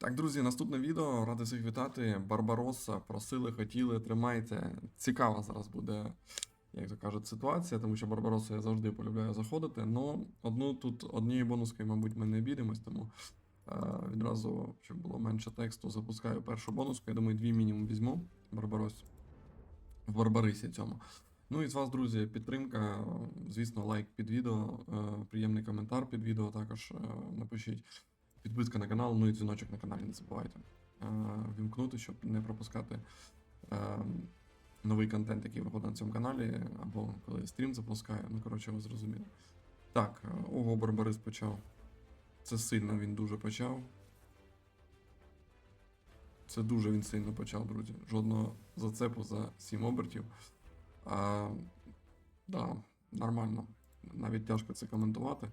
Так, друзі, наступне відео. Радий всіх вітати. Барбароса. Просили, хотіли, тримайте. Цікава зараз буде, як то кажуть, ситуація, тому що Барбаросу я завжди полюбляю заходити. Но одну тут однією бонускою, мабуть, ми не обійдемось, тому е, відразу, щоб було менше тексту, запускаю першу бонуску. Я думаю, дві мінімум візьму Барбаросу. В Барбарисі цьому. Ну і з вас, друзі, підтримка. Звісно, лайк під відео, е, приємний коментар під відео також е, напишіть. Підписка на канал, ну і дзвіночок на каналі не забувайте. Е, Вімкнути, щоб не пропускати е, новий контент, який виходить на цьому каналі, або коли стрім запускаю. Ну, коротше, ви зрозуміли. Так, е, ого, Барбарис почав. Це сильно він дуже почав. Це дуже він сильно почав, друзі. Жодного зацепу за 7 обертів. А, да, нормально. Навіть тяжко це коментувати.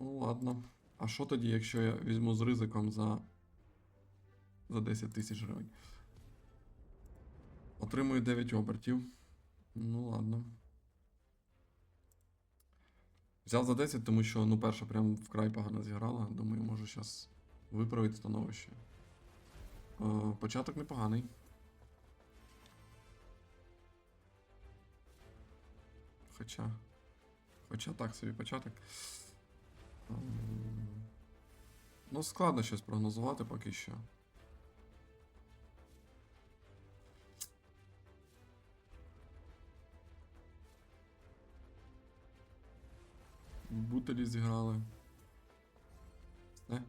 Ну, ладно. А що тоді, якщо я візьму з ризиком за. за 10 тисяч гривень? Отримую 9 обертів. Ну, ладно. Взяв за 10, тому що, ну, перша прям вкрай погано зіграла. Думаю, можу зараз виправити становище. Е, початок непоганий. Хоча. Хоча так собі початок. Ну, складно щось прогнозувати поки що. Бутелі зіграли. Все.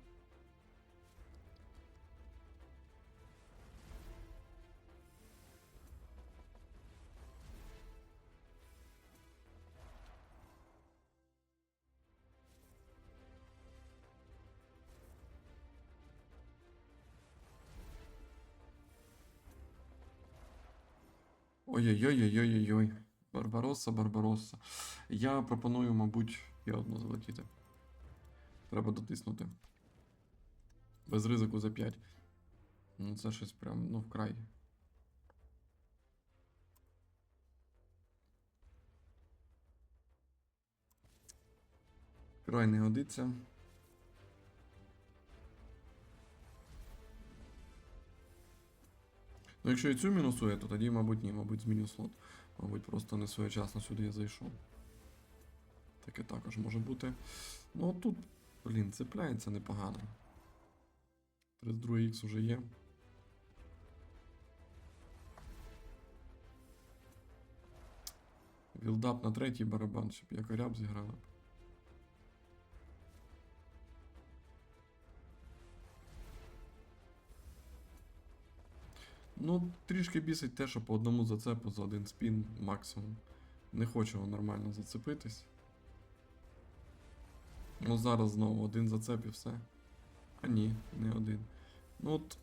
Ой-ой-ой-ой-ой-ой. Барбаросса, Барбаросса. Я пропоную, мабуть, я одну залетіти. Треба дотиснути. Без ризику за 5. Ну, це щось прям, ну, вкрай. Край не годиться. Ну, якщо і цю мінусує, то тоді, мабуть, ні, мабуть, зміню слот. Мабуть, просто не своєчасно сюди я зайшов. Таке також може бути. Ну, тут, блін, цепляється непогано. 32х вже є. Вілдап на третій барабан, щоб я коряб зіграла. Ну, трішки бісить те, що по одному зацепу за один спін максимум. Не хочу нормально зацепитись. Ну, зараз знову один зацеп і все. А ні, не один. Ну от.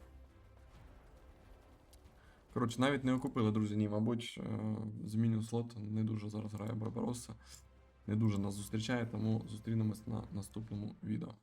Коротше, навіть не окупили, друзі, ні, мабуть, е, зміню слот. Не дуже зараз грає Барбаросса. Не дуже нас зустрічає, тому зустрінемось на наступному відео.